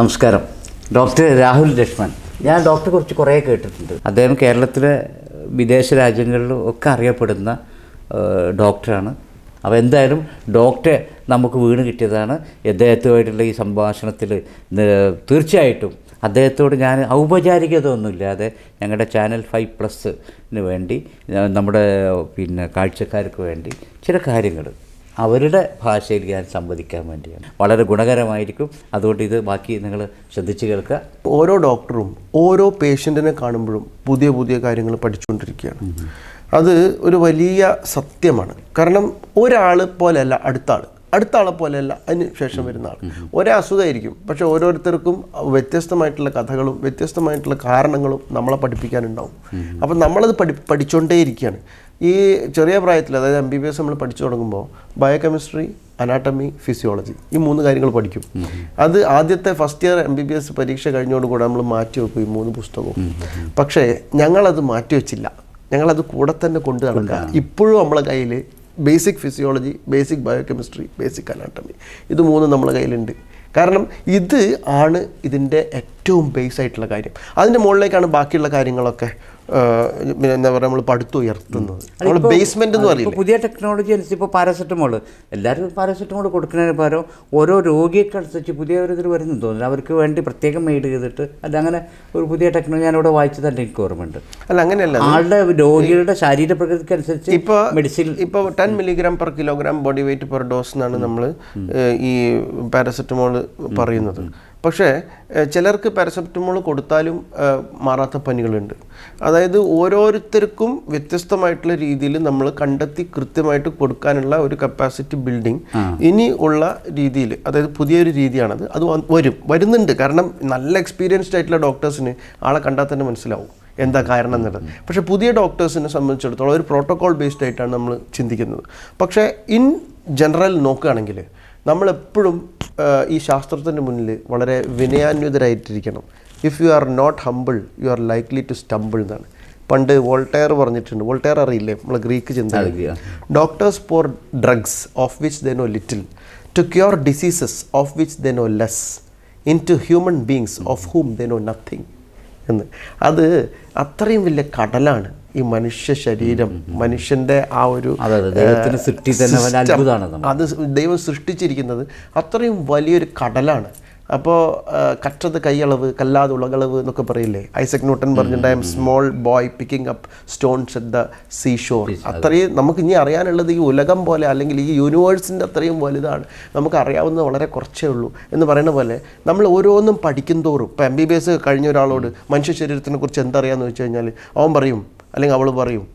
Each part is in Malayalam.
നമസ്കാരം. ഡോക്ടർ രാഹുൽ ലക്ഷ്മൺ. ഞാൻ ഡോക്ടറെ കുറിച്ച് കുറേ കേട്ടിട്ടുണ്ട്. അദ്ദേഹം കേരളത്തിലെ വിദേശ രാജ്യങ്ങളിലും ഒക്കെ അറിയപ്പെടുന്ന ഡോക്ടറാണ്. അപ്പോൾ എന്തായാലും ഡോക്ടറെ നമുക്ക് വീണ് കിട്ടിയതാണ്. അദ്ദേഹത്തുമായിട്ടുള്ള ഈ സംഭാഷണത്തിൽ തീർച്ചയായിട്ടും അദ്ദേഹത്തോട് ഞാൻ ഔപചാരികത ഒന്നുമില്ലാതെ ഞങ്ങളുടെ ചാനൽ ഫൈവ് പ്ലസിന് വേണ്ടി നമ്മുടെ പിന്നെ കാഴ്ചക്കാർക്ക് വേണ്ടി ചില കാര്യങ്ങൾ അവരുടെ ഭാഷയിൽ ഞാൻ സംവദിക്കാൻ വേണ്ടിയാണ്. വളരെ ഗുണകരമായിരിക്കും. അതുകൊണ്ട് ഇത് ബാക്കി നിങ്ങൾ ശ്രദ്ധിച്ച് കേൾക്കുക. ഓരോ ഡോക്ടറും ഓരോ പേഷ്യന്റിനെ കാണുമ്പോഴും പുതിയ പുതിയ കാര്യങ്ങൾ പഠിച്ചുകൊണ്ടിരിക്കുകയാണ്. അത് ഒരു വലിയ സത്യമാണ്. കാരണം ഒരാൾ പോലെയല്ല അടുത്ത ആൾ അടുത്ത ആളെ പോലെയല്ല അതിന് ശേഷം വരുന്ന ആൾ ഒരേ അസുഖമായിരിക്കും. പക്ഷെ ഓരോരുത്തർക്കും വ്യത്യസ്തമായിട്ടുള്ള കഥകളും വ്യത്യസ്തമായിട്ടുള്ള കാരണങ്ങളും നമ്മളെ പഠിപ്പിക്കാനുണ്ടാവും. അപ്പം നമ്മളത് പഠി പഠിച്ചുകൊണ്ടേയിരിക്കുകയാണ് ഈ ചെറിയ പ്രായത്തിൽ അതായത് എം ബി ബി എസ് നമ്മൾ പഠിച്ചു തുടങ്ങുമ്പോൾ ബയോകെമിസ്ട്രി അനാട്ടമി ഫിസിയോളജി ഈ മൂന്ന് കാര്യങ്ങൾ പഠിക്കും. അത് ആദ്യത്തെ first year M B B S പരീക്ഷ കഴിഞ്ഞോടുകൂടെ നമ്മൾ മാറ്റി വെക്കും ഈ മൂന്ന് പുസ്തകവും. പക്ഷേ ഞങ്ങളത് മാറ്റി വെച്ചില്ല. ഞങ്ങളത് കൂടെ തന്നെ കൊണ്ടു നടക്കുക. ഇപ്പോഴും നമ്മളെ കയ്യിൽ basic physiology basic biochemistry basic anatomy ഇത് മൂന്നും നമ്മളെ കയ്യിലുണ്ട്. കാരണം ഇത് ആണ് ഇതിന്റെ ഏറ്റവും ബേസ് ആയിട്ടുള്ള കാര്യം. അതിന്റെ മുകളിലേക്കാണ് ബാക്കിയുള്ള കാര്യങ്ങളൊക്കെ പിന്നെ എന്താ പറയുക നമ്മൾ പടുത്തുയർത്തുന്നത് നമ്മൾ ബേസ്മെന്റ് എന്ന് പറയുന്നത് പുതിയ ടെക്നോളജി അനുസരിച്ച് ഇപ്പോൾ പാരസെറ്റമോൾ എല്ലാവരും പാരസെറ്റമോൾ കൊടുക്കുന്നതിന് പകരം ഓരോ രോഗിയൊക്കെ അനുസരിച്ച് പുതിയ ഒരു ഇതിൽ വരുന്നു തോന്നുന്നു. അവർക്ക് വേണ്ടി പ്രത്യേകം മെയ്ഡ് ചെയ്തിട്ട് അല്ല അങ്ങനെ ഒരു പുതിയ ടെക്നോളജി ഞാനിവിടെ വായിച്ചതല്ല എനിക്ക് ഓർമ്മയുണ്ട്. അല്ല അങ്ങനെയല്ല ആളുടെ രോഗികളുടെ ശരീരപ്രകൃതിക്ക് അനുസരിച്ച് ഇപ്പൊ മെഡിസിൻ ഇപ്പോൾ ten milligram per kilogram body weight per dose എന്നാണ് നമ്മൾ ഈ പാരസെറ്റമോൾ പറയുന്നത്. പക്ഷേ ചിലർക്ക് പാരസെപ്റ്റമോൾ കൊടുത്താലും മാറാത്ത പനികളുണ്ട്. അതായത് ഓരോരുത്തർക്കും വ്യത്യസ്തമായിട്ടുള്ള രീതിയിൽ നമ്മൾ കണ്ടെത്തി കൃത്യമായിട്ട് കൊടുക്കാനുള്ള ഒരു കപ്പാസിറ്റി ബിൽഡിംഗ് ഇനി ഉള്ള രീതിയിൽ അതായത് പുതിയൊരു രീതിയാണത് അത് വരും. വരുന്നുണ്ട്. കാരണം നല്ല എക്സ്പീരിയൻസ്ഡ് ആയിട്ടുള്ള ഡോക്ടേഴ്സിന് ആളെ കണ്ടാൽ തന്നെ മനസ്സിലാവും എന്താ കാരണം എന്നുള്ളത്. പക്ഷേ പുതിയ ഡോക്ടേഴ്സിനെ സംബന്ധിച്ചിടത്തോളം ഒരു പ്രോട്ടോകോൾ ബേസ്ഡ് ആയിട്ടാണ് നമ്മൾ ചിന്തിക്കുന്നത്. പക്ഷേ ഇൻ ജനറൽ നോക്കുകയാണെങ്കിൽ നമ്മളെപ്പോഴും ഈ ശാസ്ത്രത്തിന്റെ മുന്നിൽ വളരെ വിനയാന്വിതരായിട്ടിരിക്കണം. If you are not humble you are likely to stumble എന്നാണ്. പണ്ട് വോൾട്ടയർ പറഞ്ഞിട്ടുണ്ട്. വോൾട്ടയർ അറിയില്ലേ? നമ്മൾ ഗ്രീക്ക് ചിന്ത doctors pour drugs of which they know little to cure diseases of which they know less into human beings of whom they know nothing എന്ന്. അത് അത്രയും വലിയ കടലാണ് ഈ മനുഷ്യ ശരീരം മനുഷ്യന്റെ ആ ഒരു അത് ദൈവം സൃഷ്ടിച്ചിരിക്കുന്നത് അത്രയും വലിയൊരു കടലാണ്. അപ്പോൾ കറ്റത് കൈയളവ് കല്ലാതെ ഉളകളവ് എന്നൊക്കെ പറയില്ലേ? ഐസക് ന്യൂട്ടൺ പറഞ്ഞിട്ടുണ്ട് I'm small boy picking up stones at the seashore അത്രയും നമുക്ക് ഇനി അറിയാനുള്ളത് ഈ ഉലകം പോലെ അല്ലെങ്കിൽ ഈ യൂണിവേഴ്സിന്റെ അത്രയും വലുതാണ്. നമുക്ക് അറിയാവുന്നത് വളരെ കുറച്ചേ ഉള്ളൂ. എന്ന് പറയുന്ന പോലെ നമ്മൾ ഓരോന്നും പഠിക്കും തോറും ഇപ്പോൾ എം ബി ബി എസ് കഴിഞ്ഞ ഒരാളോട് മനുഷ്യ ശരീരത്തിനെ കുറിച്ച് എന്തറിയാമെന്ന് വെച്ച് കഴിഞ്ഞാൽ അവൻ പറയും അല്ലെങ്കിൽ അവൾ പറയും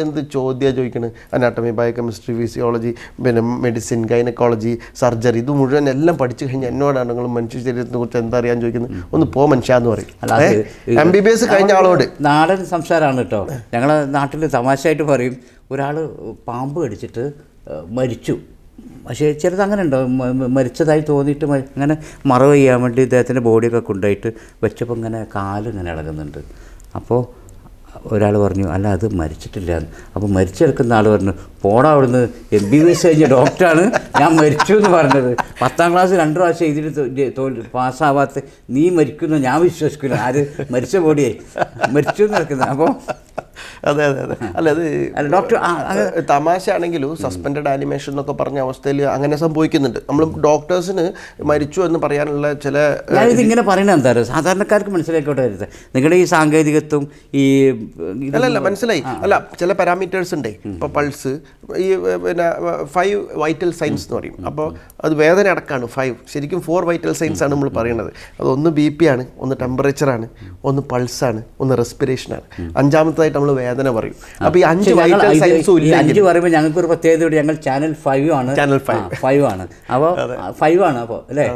എന്ത് ചോദ്യം ചോദിക്കണത് അനാട്ടമി ബയോകെമിസ്ട്രി ഫിസിയോളജി പിന്നെ മെഡിസിൻ ഗൈനക്കോളജി സർജറി ഇത് മുഴുവൻ എല്ലാം പഠിച്ചു കഴിഞ്ഞാൽ എന്നോടാണ് നിങ്ങൾ മനുഷ്യ ശരീരത്തിനെ കുറിച്ച് എന്താ അറിയാൻ ചോദിക്കുന്നത്? ഒന്ന് പോ മനുഷ്യ എന്ന് പറയും. എം ബി ബി എസ് കഴിഞ്ഞ ആളോട്. നാടൻ സംസാരമാണ് കേട്ടോ. ഞങ്ങളെ നാട്ടിൽ തമാശയായിട്ട് പറയും ഒരാൾ പാമ്പ് കടിച്ചിട്ട് മരിച്ചു. പക്ഷേ ചിലത് അങ്ങനെ ഉണ്ടോ? മരിച്ചതായി തോന്നിയിട്ട് അങ്ങനെ മറവ് ചെയ്യാൻ വേണ്ടി ഇദ്ദേഹത്തിന്റെ ബോഡിയൊക്കെ കൊണ്ടുപോയിട്ട് വെച്ചപ്പോൾ ഇങ്ങനെ കാലിങ്ങനെ ഇളകുന്നുണ്ട്. അപ്പോൾ ഒരാൾ പറഞ്ഞു അല്ല അത് മരിച്ചിട്ടില്ല. അപ്പോൾ മരിച്ചു മരിച്ചെടുക്കുന്ന ആൾ പറഞ്ഞു പോടാ അവിടുന്ന് എം ബി ബി എസ് കഴിഞ്ഞ ഡോക്ടറാണ്. ഞാൻ മരിച്ചു എന്ന് പറഞ്ഞത്. പത്താം ക്ലാസ് രണ്ട് പ്രാവശ്യം എഴുതിയിട്ട് പാസ്സാവാത്ത നീ മരിക്കുന്നു ഞാൻ വിശ്വസിക്കില്ല. ആര് മരിച്ച പോടിയായി മരിച്ചു എന്ന് നടക്കുന്നത് അപ്പോൾ അതെ അതെ അതെ. അല്ല അത് ഡോക്ടർ തമാശ ആണെങ്കിലും സസ്പെൻഡ് ആനിമേഷൻ എന്നൊക്കെ പറഞ്ഞ അവസ്ഥയിൽ അങ്ങനെ സംഭവിക്കുന്നുണ്ട്. നമ്മൾ ഡോക്ടേഴ്സിന് മരിച്ചു എന്ന് പറയാനുള്ള ചില ഇതിങ്ങനെ ഇങ്ങനെ പറയുന്നത് എന്താ സാധാരണക്കാർക്ക് മനസ്സിലാക്കോട്ടെ വരുത് നിങ്ങളുടെ ഈ സാങ്കേതികത്വം ഈ അല്ലല്ല അല്ല അല്ല മനസ്സിലായി. അല്ല ചില പാരാമീറ്റേഴ്സ് ഉണ്ട്. ഇപ്പോൾ പൾസ് ഈ പിന്നെ ഫൈവ് വൈറ്റൽ സൈൻസ് എന്ന് പറയും. അപ്പോൾ അത് വേദന അടക്കാണ് ഫൈവ് ശരിക്കും ഫോർ വൈറ്റൽ സൈൻസ് ആണ് നമ്മൾ പറയുന്നത് അത് ഒന്ന് ബി പി ആണ് ഒന്ന് ടെമ്പറേച്ചർ ആണ് ഒന്ന് ആണ് ഒന്ന് റെസ്പിറേഷൻ ആണ്. അഞ്ചാമത്തേതായിട്ട് നമ്മൾ വേദന പറയും. അപ്പോൾ ഈ അഞ്ച് വൈറ്റൽ സൈൻസും ഇല്ല അഞ്ച് പറയുമ്പോൾ ഞങ്ങൾക്ക് ഒരു പ്രത്യേകത ഞങ്ങൾ ചാനൽ ഫൈവ് ആണ്. ചാനൽ ഫൈവ് ഫൈവ് ആണ്. അപ്പോൾ ഫൈവ് ആണ് അപ്പോൾ അല്ലേ?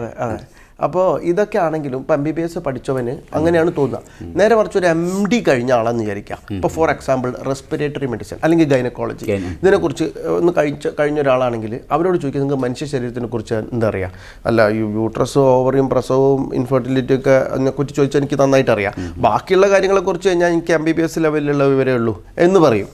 അപ്പോൾ ഇതൊക്കെ ആണെങ്കിലും ഇപ്പം എം ബി ബി എസ് പഠിച്ചവന് അങ്ങനെയാണ് തോന്നുക. നേരെ മറിച്ച് ഒരു എം ഡി കഴിഞ്ഞ ആളെന്ന് വിചാരിക്കാം. ഇപ്പോൾ ഫോർ എക്സാമ്പിൾ റെസ്പിറേറ്ററി മെഡിസിൻ അല്ലെങ്കിൽ ഗൈനക്കോളജി ഇതിനെക്കുറിച്ച് ഒന്ന് കഴിച്ച കഴിഞ്ഞ ഒരാളാണെങ്കിൽ അവരോട് ചോദിക്കുക നിങ്ങൾക്ക് മനുഷ്യ ശരീരത്തിനെ കുറിച്ച് എന്താ അറിയാം? അല്ല ഈ യൂട്രസും ഓവറിയും പ്രസവവും ഇൻഫെർട്ടിലിറ്റി ഒക്കെ അതിനെക്കുറിച്ച് ചോദിച്ചാൽ എനിക്ക് നന്നായിട്ട് അറിയാം. ബാക്കിയുള്ള കാര്യങ്ങളെക്കുറിച്ച് കഴിഞ്ഞാൽ എനിക്ക് എം ബി ബി എസ് ലെവലിലുള്ള വിവരമേ ഉള്ളൂ എന്ന് പറയും.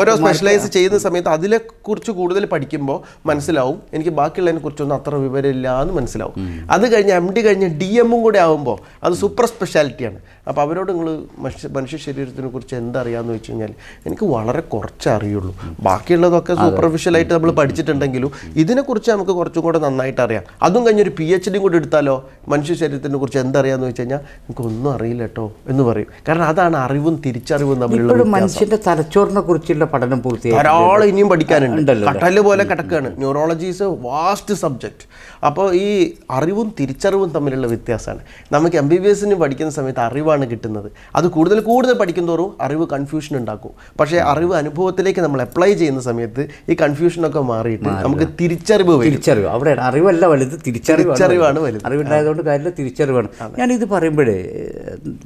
ഓരോ സ്പെഷ്യലൈസ് ചെയ്യുന്ന സമയത്ത് അതിനെക്കുറിച്ച് കൂടുതൽ പഠിക്കുമ്പോൾ മനസ്സിലാവും എനിക്ക് ബാക്കിയുള്ളതിനെ കുറിച്ചൊന്നും അത്ര വിവരമില്ല എന്ന് മനസ്സിലാവും അത് കഴിഞ്ഞ് എം ഡി കഴിഞ്ഞ് ഡി എമ്മും കൂടെ ആകുമ്പോൾ അത് സൂപ്പർ സ്പെഷ്യാലിറ്റിയാണ് അപ്പോൾ അവരോട് നിങ്ങൾ മനുഷ്യ മനുഷ്യ ശരീരത്തിനെ കുറിച്ച് എന്തറിയാമെന്ന് വെച്ച് കഴിഞ്ഞാൽ എനിക്ക് വളരെ കുറച്ച് അറിയുള്ളൂ. ബാക്കിയുള്ളതൊക്കെ സൂപ്പർഫിഷ്യലായിട്ട് നമ്മൾ പഠിച്ചിട്ടുണ്ടെങ്കിലും ഇതിനെക്കുറിച്ച് നമുക്ക് കുറച്ചും കൂടെ നന്നായിട്ട് അറിയാം. അതും കഴിഞ്ഞൊരു പി എച്ച് ഡിയും കൂടി എടുത്താലോ മനുഷ്യ ശരീരത്തിനെ കുറിച്ച് എന്തറിയാമെന്ന് വെച്ച് കഴിഞ്ഞാൽ എനിക്കൊന്നും അറിയില്ല കേട്ടോ എന്ന് പറയും. കാരണം അതാണ് അറിവും തിരിച്ചറിവും തമ്മിലുള്ള മനുഷ്യന്റെ തലച്ചോറിനെ കുറിച്ചുള്ള പഠനം പൂർത്തിയായി. ധാരാളം ഇനിയും പഠിക്കാനുണ്ട്. കട്ടൽ പോലെ കിടക്കുകയാണ് neurology is a vast subject അപ്പോൾ ഈ അറിവും തിരിച്ചറിവും തമ്മിലുള്ള വ്യത്യാസമാണ്. നമുക്ക് എം ബി ബി എസിന് പഠിക്കുന്ന സമയത്ത് അറിവാണ് കിട്ടുന്നത്. അത് കൂടുതൽ കൂടുതൽ പഠിക്കുന്തോറും അറിവ് കൺഫ്യൂഷൻ ഉണ്ടാക്കും. പക്ഷേ അറിവ് അനുഭവത്തിലേക്ക് നമ്മൾ അപ്ലൈ ചെയ്യുന്ന സമയത്ത് ഈ കൺഫ്യൂഷനൊക്കെ മാറിയിട്ട് നമുക്ക് തിരിച്ചറിവ് വരും. തിരിച്ചറിവ്. അവിടെ അറിവല്ല വലുത് തിരിച്ചറിവാണ് വലുത്. അറിവുണ്ടായതുകൊണ്ട് കാര്യം തിരിച്ചറിവാണ്. ഞാനിത് പറയുമ്പോഴേ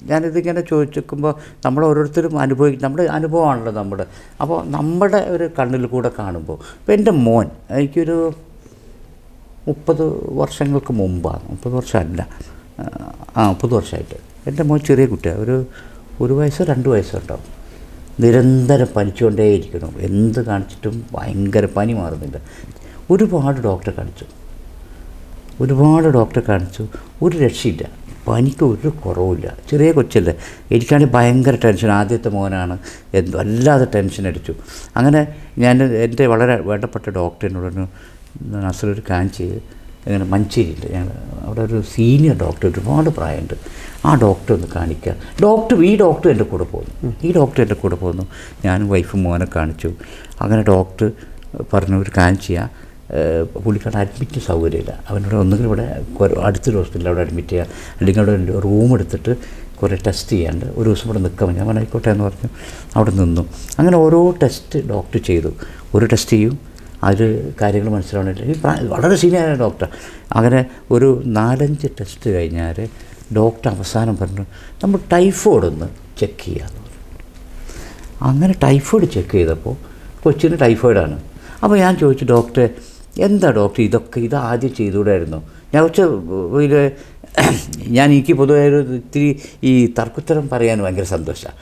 ഞാനിതിങ്ങനെ ചോദിച്ചിരിക്കുമ്പോൾ നമ്മൾ ഓരോരുത്തരും അനുഭവിക്കും നമ്മുടെ അനുഭവമാണല്ലോ നമ്മുടെ. അപ്പോൾ നമ്മുടെ ഒരു കണ്ണിൽ കൂടെ കാണുമ്പോൾ ഇപ്പോൾ എന്റെ മോൻ എനിക്കൊരു മുപ്പത് വർഷങ്ങൾക്ക് മുമ്പാണ്. മുപ്പത് വർഷമല്ല. ആ മുപ്പത് വർഷമായിട്ട്. എന്റെ മോൻ ചെറിയ കുട്ടിയാണ് ഒരു ഒരു വയസ്സോ രണ്ട് വയസ്സോ ഉണ്ടാവും. നിരന്തരം പനിച്ചുകൊണ്ടേയിരിക്കണം എന്ത് കാണിച്ചിട്ടും ഭയങ്കര പനി മാറുന്നില്ല. ഒരുപാട് ഡോക്ടറെ കാണിച്ചു. ഒരുപാട് ഡോക്ടറെ കാണിച്ചു. ഒരു രക്ഷയില്ല. പനിക്ക് ഒരു കുറവില്ല ചെറിയ കൊച്ചല്ലേ. എനിക്കാണെങ്കിൽ ഭയങ്കര ടെൻഷൻ. ആദ്യത്തെ മോനാണ്. എന്ത് വല്ലാതെ ടെൻഷൻ അടിച്ചു. അങ്ങനെ ഞാൻ എന്റെ വളരെ വേണ്ടപ്പെട്ട ഡോക്ടറിനോട് നസറൊരു കാഞ്ച് ഇങ്ങനെ മഞ്ചേരിയിൽ ഞങ്ങൾ അവിടെ ഒരു സീനിയർ ഡോക്ടർ ഒരുപാട് പ്രായമുണ്ട്. ആ ഡോക്ടർ ഒന്ന് കാണിക്കുക ഡോക്ടർ ഈ ഡോക്ടർ എന്റെ കൂടെ പോകുന്നു. ഈ ഡോക്ടർ എന്റെ കൂടെ പോകുന്നു. ഞാനും വൈഫും മോനെ കാണിച്ചു. അങ്ങനെ ഡോക്ടർ പറഞ്ഞു ഒരു കാണിച്ച് ചെയ്യുക പുള്ളിക്കാട് അഡ്മിറ്റ് സൗകര്യമില്ല. അവനോട് ഒന്നുകിൽ ഇവിടെ അടുത്തൊരു ഹോസ്പിറ്റലിൽ അവിടെ അഡ്മിറ്റ് ചെയ്യുക അല്ലെങ്കിൽ അവിടെ റൂം എടുത്തിട്ട് കുറേ ടെസ്റ്റ് ചെയ്യാണ്ട് ഒരു ദിവസം ഇവിടെ നിൽക്കാൻ ഞാൻ പറഞ്ഞു, എന്ന് പറഞ്ഞു. അവിടെ നിന്നു. അങ്ങനെ ഓരോ ടെസ്റ്റ് ഡോക്ടർ ചെയ്തു. ഒരു ടെസ്റ്റ് ചെയ്യും. അതിൽ കാര്യങ്ങൾ മനസ്സിലാവണില്ല. ഈ വളരെ സീനിയറായ ഡോക്ടർ. അങ്ങനെ ഒരു നാലഞ്ച് ടെസ്റ്റ് കഴിഞ്ഞാൽ ഡോക്ടർ അവസാനം പറഞ്ഞു നമ്മൾ ടൈഫോയിഡ് ഒന്ന് ചെക്ക് ചെയ്യാമെന്ന് പറഞ്ഞു. അങ്ങനെ ടൈഫോയിഡ് ചെക്ക് ചെയ്തപ്പോൾ കൊച്ചിന് ടൈഫോയിഡാണ്. അപ്പോൾ ഞാൻ ചോദിച്ചു ഡോക്ടറെ എന്താ ഡോക്ടർ ഇതൊക്കെ ഇത് ആദ്യം ചെയ്തുകൂടായിരുന്നു? ഞാൻ കുറച്ച് ഇത് ഞാൻ എനിക്ക് പൊതുവെ ഇത്തിരി ഈ തർക്കുത്തരം പറയാൻ ഭയങ്കര സന്തോഷമാണ്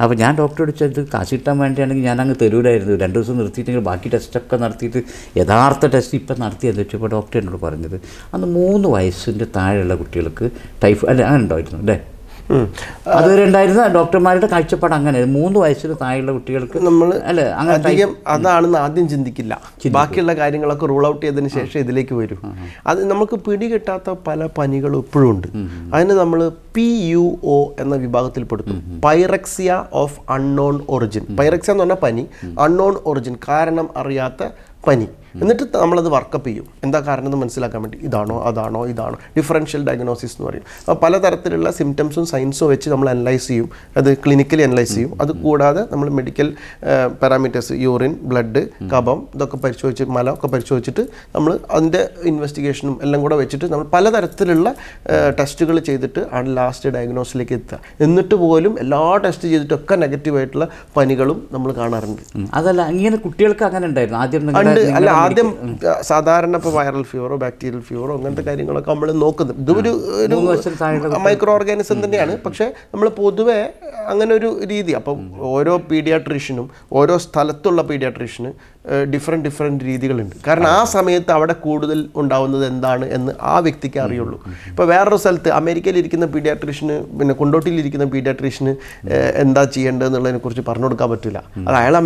അപ്പോൾ ഞാൻ ഡോക്ടറോട് ചോദിച്ചത് കാശ് കിട്ടാൻ വേണ്ടിയാണെങ്കിൽ ഞാൻ അങ്ങ് തരൂലായിരുന്നു. രണ്ട് ദിവസം നിർത്തിയിട്ടെങ്കിൽ ബാക്കി ടെസ്റ്റൊക്കെ നടത്തിയിട്ട് യഥാർത്ഥ ടെസ്റ്റ് ഇപ്പം നടത്തിയെന്ന് വെച്ചപ്പോൾ ഡോക്ടർ എന്നോട് പറഞ്ഞത് അന്ന് മൂന്ന് വയസ്സിന്റെ താഴെയുള്ള കുട്ടികൾക്ക് ടൈഫ് അല്ല അങ്ങനെ ഉണ്ടായിരുന്നു അല്ലേ? ഉം. അതുവരെ ഉണ്ടായിരുന്ന ഡോക്ടർമാരുടെ കാഴ്ചപ്പാട് അങ്ങനെ. മൂന്ന് വയസ്സിന് താഴെയുള്ള കുട്ടികൾക്ക് നമ്മൾ അല്ലേ അങ്ങനെ അധികം അതാണെന്ന് ആദ്യം ചിന്തിക്കില്ല. ബാക്കിയുള്ള കാര്യങ്ങളൊക്കെ റൂൾ ഔട്ട് ചെയ്തതിന് ശേഷം ഇതിലേക്ക് വരും. അത് നമുക്ക് പിടികിട്ടാത്ത പല പനികളും ഇപ്പോഴും ഉണ്ട്. അതിന് നമ്മൾ പി യു ഒ എന്ന വിഭാഗത്തിൽ പെടുത്തും pyrexia of unknown origin. Pyrexia എന്ന് പറഞ്ഞാൽ പനി. Unknown origin. കാരണം അറിയാത്ത പനി. എന്നിട്ട് നമ്മളത് വർക്കപ്പ് ചെയ്യും. എന്താ കാരണം എന്ന് മനസ്സിലാക്കാൻ വേണ്ടി. ഇതാണോ അതാണോ ഇതാണോ. ഡിഫറൻഷ്യൽ ഡയഗ്നോസിസ് എന്ന് പറയും. അപ്പോൾ പലതരത്തിലുള്ള സിംറ്റംസും സയൻസും വെച്ച് നമ്മൾ അനലൈസ് ചെയ്യും. അത് ക്ലിനിക്കലി അനലൈസ് ചെയ്യും. അത് കൂടാതെ നമ്മൾ മെഡിക്കൽ പാരാമീറ്റേഴ്സ് യൂറിൻ ബ്ലഡ് കഫം ഇതൊക്കെ പരിശോധിച്ച് മല ഒക്കെ പരിശോധിച്ചിട്ട് നമ്മൾ അതിന്റെ ഇൻവെസ്റ്റിഗേഷനും എല്ലാം കൂടെ വെച്ചിട്ട് നമ്മൾ പലതരത്തിലുള്ള ടെസ്റ്റുകൾ ചെയ്തിട്ട് ആണ് ലാസ്റ്റ് ഡയഗ്നോസിലേക്ക് എത്തുക. എന്നിട്ട് പോലും എല്ലാ ടെസ്റ്റ് ചെയ്തിട്ടൊക്കെ നെഗറ്റീവായിട്ടുള്ള പനികളും നമ്മൾ കാണാറുണ്ട്. അതല്ല ഇങ്ങനെ കുട്ടികൾക്ക് അങ്ങനെ ഉണ്ടായിരുന്നു? ആദ്യം അല്ല ആദ്യം സാധാരണ ഇപ്പോൾ വൈറൽ ഫീവറോ ബാക്ടീരിയൽ ഫീവറോ അങ്ങനത്തെ കാര്യങ്ങളൊക്കെ നമ്മൾ നോക്കുന്നത്. ഇതൊരു ഒരു മൈക്രോ ഓർഗാനിസം തന്നെയാണ്. പക്ഷേ നമ്മൾ പൊതുവെ അങ്ങനെ ഒരു രീതി. അപ്പം ഓരോ പീഡിയാട്രീഷ്യനും ഓരോ സ്ഥലത്തുള്ള പീഡിയാട്രീഷ്യന് ഡിഫറെന്റ് ഡിഫറെന്റ് രീതികളുണ്ട്. കാരണം ആ സമയത്ത് അവിടെ കൂടുതൽ ഉണ്ടാവുന്നത് എന്താണ് എന്ന് ആ വ്യക്തിക്ക് അറിയുള്ളൂ. ഇപ്പോൾ വേറൊരു സ്ഥലത്ത് അമേരിക്കയിൽ ഇരിക്കുന്ന പീഡിയാട്രീഷ്യന് പിന്നെ കൊണ്ടോട്ടിയിലിരിക്കുന്ന പീഡിയാട്രീഷ്യന് എന്താ ചെയ്യേണ്ടത് എന്നുള്ളതിനെക്കുറിച്ച് പറഞ്ഞു കൊടുക്കാൻ പറ്റില്ല. അത് അയാൾ